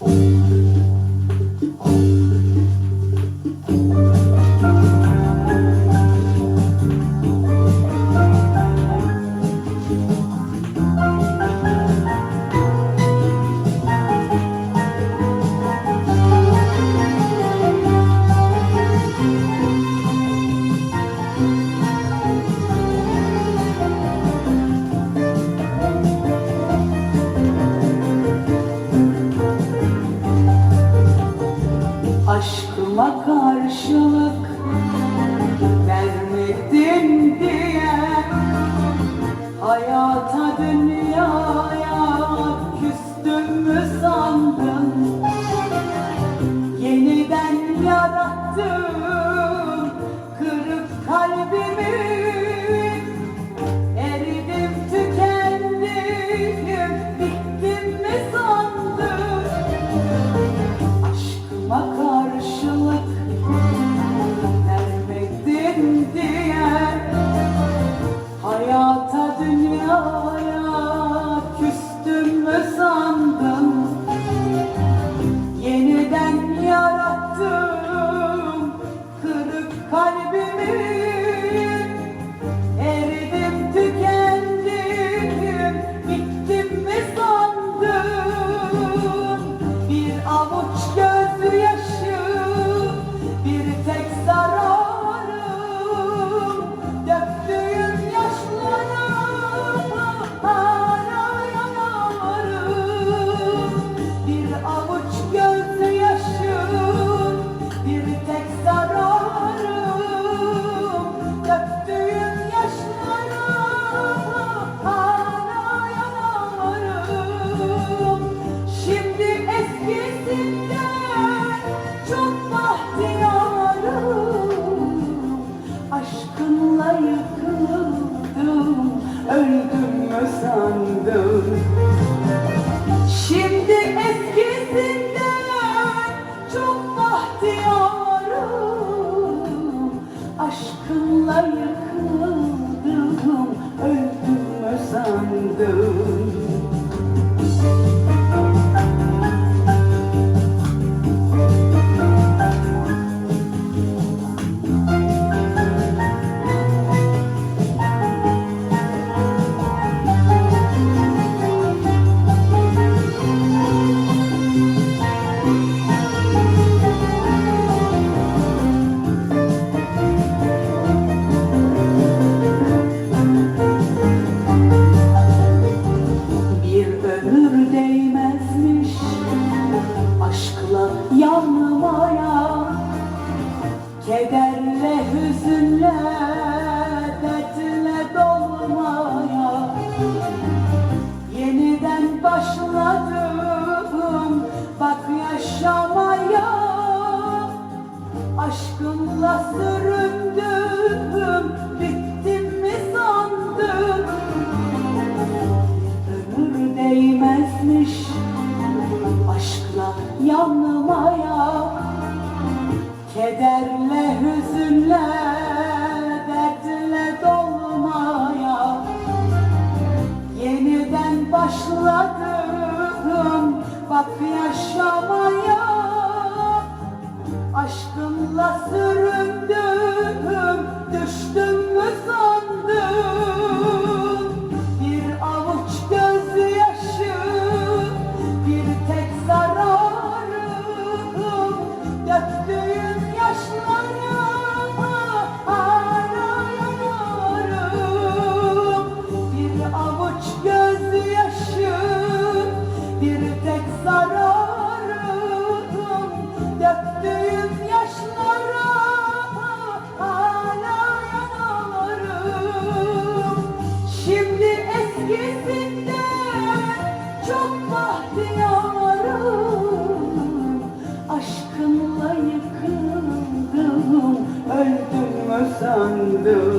Oh. Aşkla karşılık vermedim diye hayata dönüyorum. olmaya Kederle, hüzünle, dertle dolmaya. Yeniden başladım bak yaşamaya. Aşkınla sığ do.